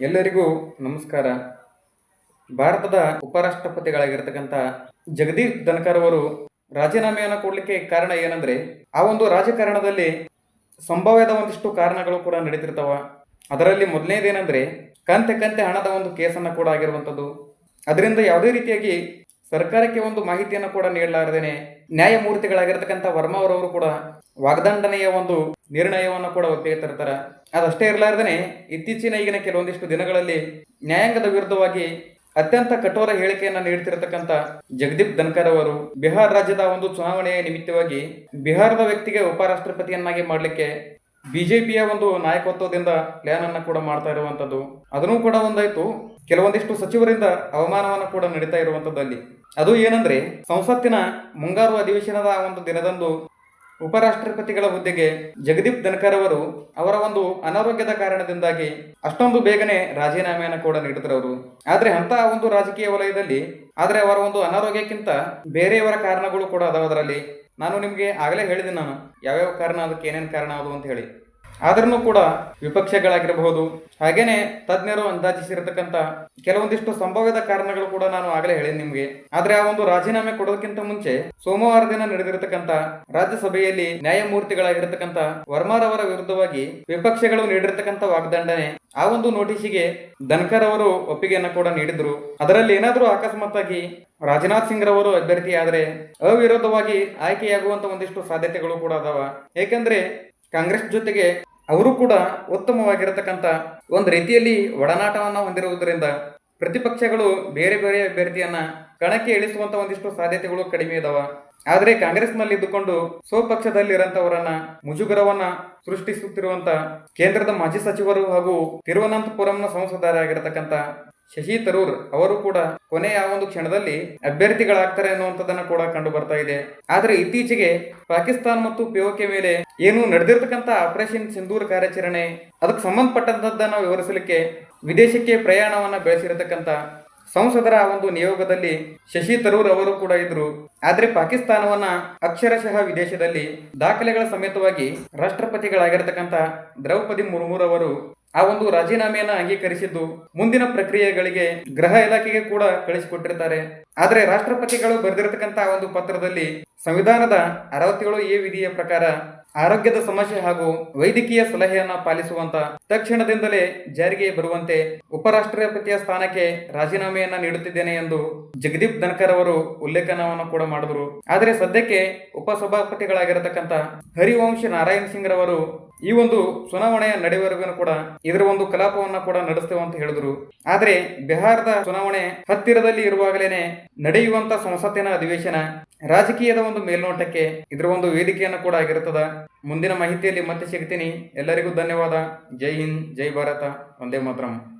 ಎಲ್ಲರಿಗೂ ನಮಸ್ಕಾರ. ಭಾರತದ ಉಪರಾಷ್ಟ್ರಪತಿಗಳಾಗಿರ್ತಕ್ಕಂಥ ಜಗದೀಪ್ ಧನ್ಕರ್ ಅವರು ರಾಜೀನಾಮೆಯನ್ನು ಕೊಡಲಿಕ್ಕೆ ಕಾರಣ ಏನಂದ್ರೆ, ಆ ಒಂದು ರಾಜಕಾರಣದಲ್ಲಿ ಸಂಭಾವ್ಯದ ಒಂದಿಷ್ಟು ಕಾರಣಗಳು ಕೂಡ ನಡೀತಿರ್ತಾವ. ಅದರಲ್ಲಿ ಮೊದಲನೇದೇನೆಂದರೆ, ಕಂತೆ ಕಂತೆ ಹಣದ ಒಂದು ಕೇಸನ್ನು ಕೂಡ ಆಗಿರುವಂಥದ್ದು. ಅದರಿಂದ ಯಾವುದೇ ರೀತಿಯಾಗಿ ಸರ್ಕಾರಕ್ಕೆ ಒಂದು ಮಾಹಿತಿಯನ್ನು ಕೂಡ ನೀಡಲಾರದೇನೆ ನ್ಯಾಯಮೂರ್ತಿಗಳಾಗಿರ್ತಕ್ಕಂಥ ವರ್ಮಾ ಅವರವರು ಕೂಡ ವಾಗ್ದಂಡನೆಯ ಒಂದು ನಿರ್ಣಯವನ್ನು ಕೂಡ ಒಪ್ಪಿಗೆತಿರ್ತಾರೆ ಅದಷ್ಟೇ ಇರಲಾರ್ದೇನೆ ಇತ್ತೀಚಿನ ಈಗಿನ ಕೆಲವೊಂದಿಷ್ಟು ದಿನಗಳಲ್ಲಿ ನ್ಯಾಯಾಂಗದ ವಿರುದ್ಧವಾಗಿ ಅತ್ಯಂತ ಕಠೋರ ಹೇಳಿಕೆಯನ್ನು ನೀಡುತ್ತಿರತಕ್ಕಂಥ ಜಗದೀಪ್ ಧನ್ಕರ್ ಅವರು ಬಿಹಾರ್ ರಾಜ್ಯದ ಒಂದು ಚುನಾವಣೆಯ ನಿಮಿತ್ತವಾಗಿ ಬಿಹಾರದ ವ್ಯಕ್ತಿಗೆ ಉಪರಾಷ್ಟ್ರಪತಿಯನ್ನಾಗಿ ಮಾಡಲಿಕ್ಕೆ ಬಿಜೆಪಿಯ ಒಂದು ನಾಯಕತ್ವದಿಂದ ಪ್ಲಾನ್ ಅನ್ನ ಕೂಡ ಮಾಡ್ತಾ ಇರುವಂತದ್ದು ಅದನ್ನು ಕೂಡ ಒಂದಾಯ್ತು. ಕೆಲವೊಂದಿಷ್ಟು ಸಚಿವರಿಂದ ಅವಮಾನವನ್ನು ಕೂಡ ನಡೀತಾ ಇರುವಂತದ್ದು ಅಲ್ಲಿ ಅದು ಏನಂದ್ರೆ, ಸಂಸತ್ತಿನ ಮುಂಗಾರು ಅಧಿವೇಶನದ ಒಂದು ದಿನದಂದು ಉಪರಾಷ್ಟ್ರಪತಿಗಳ ಹುದ್ದೆಗೆ ಜಗದೀಪ್ ಧನ್ಕರ್ ಅವರು ಅವರ ಒಂದು ಅನಾರೋಗ್ಯದ ಕಾರಣದಿಂದಾಗಿ ಅಷ್ಟೊಂದು ಬೇಗನೆ ರಾಜೀನಾಮೆಯನ್ನು ಕೂಡ ನೀಡಿದ್ರು ಅವರು. ಆದ್ರೆ ಅಂತ ಒಂದು ರಾಜಕೀಯ ವಲಯದಲ್ಲಿ, ಆದ್ರೆ ಅವರ ಒಂದು ಅನಾರೋಗ್ಯಕ್ಕಿಂತ ಬೇರೆಯವರ ಕಾರಣಗಳು ಕೂಡ ಅದಾವ ಅದರಲ್ಲಿ. ನಾನು ನಿಮಗೆ ಆಗಲೇ ಹೇಳಿದೆ ನಾನು. ಯಾವ್ಯಾವ ಕಾರಣ, ಅದಕ್ಕೆ ಏನೇನು ಕಾರಣ ಅದು ಅಂತ ಹೇಳಿ. ಆದ್ರೂ ಕೂಡ ವಿಪಕ್ಷಗಳಾಗಿರಬಹುದು. ಹಾಗೇನೆ ತಜ್ಞರು ಅಂದಾಜಿಸಿರತಕ್ಕಂತ ಕೆಲವೊಂದಿಷ್ಟು ಸಂಭವ್ಯದ ಕಾರಣಗಳು ಕೂಡ ನಾನು ಆಗಲೇ ಹೇಳಿದೆ ನಿಮ್ಗೆ. ಆದ್ರೆ ಆ ಒಂದು ರಾಜೀನಾಮೆ ಕೊಡೋದಕ್ಕಿಂತ ಮುಂಚೆ ಸೋಮವಾರ ದಿನ ನಡೆದಿರತಕ್ಕಂತ ರಾಜ್ಯಸಭೆಯಲ್ಲಿ ನ್ಯಾಯಮೂರ್ತಿಗಳಾಗಿರತಕ್ಕಂತ ವರ್ಮಾರವರ ವಿರುದ್ಧವಾಗಿ ವಿಪಕ್ಷಗಳು ನೀಡಿರತಕ್ಕಂತ ವಾಗ್ದಂಡನೆ ಆ ಒಂದು ನೋಟಿಸಿಗೆ ಧನ್ಕರ್ ಅವರು ಒಪ್ಪಿಗೆಯನ್ನು ಕೂಡ ನೀಡಿದ್ರು. ಅದರಲ್ಲಿ ಏನಾದರೂ ಅಕಸ್ಮಾತ್ತಾಗಿ ರಾಜನಾಥ್ ಸಿಂಗ್ ರವರು ಅಭ್ಯರ್ಥಿ ಅವಿರೋಧವಾಗಿ ಆಯ್ಕೆಯಾಗುವಂತ ಒಂದಿಷ್ಟು ಸಾಧ್ಯತೆಗಳು ಕೂಡ ಅದಾವ. ಏಕೆಂದ್ರೆ ಕಾಂಗ್ರೆಸ್ ಜೊತೆಗೆ ಅವರು ಕೂಡ ಉತ್ತಮವಾಗಿರತಕ್ಕಂಥ ಒಂದು ರೀತಿಯಲ್ಲಿ ಒಡನಾಟವನ್ನು ಹೊಂದಿರುವುದರಿಂದ ಪ್ರತಿಪಕ್ಷಗಳು ಬೇರೆ ಬೇರೆ ಅಭ್ಯರ್ಥಿಯನ್ನ ಕಣಕ್ಕೆ ಇಳಿಸುವಂತ ಒಂದಿಷ್ಟು ಸಾಧ್ಯತೆಗಳು ಕಡಿಮೆ ಇದಾವ. ಆದರೆ ಕಾಂಗ್ರೆಸ್ನಲ್ಲಿ ಇದ್ದುಕೊಂಡು ಸ್ವಪಕ್ಷದಲ್ಲಿರಂತವರನ್ನ ಮುಜುಗರವನ್ನ ಸೃಷ್ಟಿಸುತ್ತಿರುವಂತ ಕೇಂದ್ರದ ಮಾಜಿ ಸಚಿವರು ಹಾಗೂ ತಿರುವನಂತಪುರಂನ ಸಂಸದರಾಗಿರತಕ್ಕಂತ ಶಶಿ ತರೂರ್ ಅವರು ಕೂಡ ಕೊನೆಯ ಒಂದು ಕ್ಷಣದಲ್ಲಿ ಅಭ್ಯರ್ಥಿಗಳಾಗ್ತಾರೆ ಅನ್ನುವಂಥದ್ದನ್ನ ಕೂಡ ಕಂಡು ಬರ್ತಾ ಇದೆ. ಆದ್ರೆ ಇತ್ತೀಚೆಗೆ ಪಾಕಿಸ್ತಾನ ಮತ್ತು ಪಿಒಕೆ ಮೇಲೆ ಏನು ನಡೆದಿರ್ತಕ್ಕಂಥ ಆಪರೇಷನ್ ಸಿಂಧೂರ್ ಕಾರ್ಯಾಚರಣೆ, ಅದಕ್ಕೆ ಸಂಬಂಧಪಟ್ಟಂತದ್ದನ್ನ ವಿವರಿಸಲಿಕ್ಕೆ ವಿದೇಶಕ್ಕೆ ಪ್ರಯಾಣವನ್ನ ಬೆಳೆಸಿರತಕ್ಕಂತ ಸಂಸದರ ಒಂದು ನಿಯೋಗದಲ್ಲಿ ಶಶಿ ತರೂರ್ ಅವರು ಕೂಡ ಇದ್ರು. ಆದ್ರೆ ಪಾಕಿಸ್ತಾನವನ್ನ ಅಕ್ಷರಶಃ ವಿದೇಶದಲ್ಲಿ ದಾಖಲೆಗಳ ಸಮೇತವಾಗಿ ರಾಷ್ಟ್ರಪತಿಗಳಾಗಿರತಕ್ಕಂತ ದ್ರೌಪದಿ ಮುರ್ಮುರವರು ಆ ಒಂದು ರಾಜೀನಾಮೆಯನ್ನ ಅಂಗೀಕರಿಸಿದ್ದು ಮುಂದಿನ ಪ್ರಕ್ರಿಯೆಗಳಿಗೆ ಗೃಹ ಇಲಾಖೆಗೆ ಕೂಡ ಕಳಿಸಿಕೊಟ್ಟಿರ್ತಾರೆ. ಆದರೆ ರಾಷ್ಟ್ರಪತಿಗಳು ಬರೆದಿರತಕ್ಕಂತ ಆ ಒಂದು ಪತ್ರದಲ್ಲಿ ಸಂವಿಧಾನದ ಅರವತ್ತೇಳು ಎ ವಿಧಿಯ ಪ್ರಕಾರ ಆರೋಗ್ಯದ ಸಮಸ್ಯೆ ಹಾಗೂ ವೈದ್ಯಕೀಯ ಸಲಹೆಯನ್ನ ಪಾಲಿಸುವಂತ ತಕ್ಷಣದಿಂದಲೇ ಜಾರಿಗೆ ಬರುವಂತೆ ಉಪರಾಷ್ಟ್ರಪತಿಯ ಸ್ಥಾನಕ್ಕೆ ರಾಜೀನಾಮೆಯನ್ನ ನೀಡುತ್ತಿದ್ದೇನೆ ಎಂದು ಜಗದೀಪ್ ಧನ್ಕರ್ ಅವರು ಉಲ್ಲೇಖನವನ್ನು ಕೂಡ ಮಾಡಿದ್ರು. ಆದರೆ ಸದ್ಯಕ್ಕೆ ಉಪಸಭಾಪತಿಗಳಾಗಿರತಕ್ಕಂತ ಹರಿವಂಶ ನಾರಾಯಣ್ ಸಿಂಗ್ ರವರು ಈ ಒಂದು ಚುನಾವಣೆಯ ನಡೆವರೆಗೂ ಕೂಡ ಇದರ ಒಂದು ಕಲಾಪವನ್ನ ಕೂಡ ನಡೆಸ್ತೇವೆ ಅಂತ ಹೇಳಿದ್ರು. ಆದ್ರೆ ಬಿಹಾರದ ಚುನಾವಣೆ ಹತ್ತಿರದಲ್ಲಿ ಇರುವಾಗಲೇನೆ ನಡೆಯುವಂತ ಸಂಸತ್ತಿನ ಅಧಿವೇಶನ ರಾಜಕೀಯದ ಒಂದು ಮೇಲ್ನೋಟಕ್ಕೆ ಇದರ ಒಂದು ವೇದಿಕೆಯನ್ನು ಕೂಡ ಆಗಿರುತ್ತದೆ. ಮುಂದಿನ ಮಾಹಿತಿಯಲ್ಲಿ ಮತ್ತೆ ಸಿಗ್ತೀನಿ. ಎಲ್ಲರಿಗೂ ಧನ್ಯವಾದ. ಜೈ ಹಿಂದ್, ಜೈ ಭಾರತ. ಒಂದೇ ಮಾತ್ರಂ.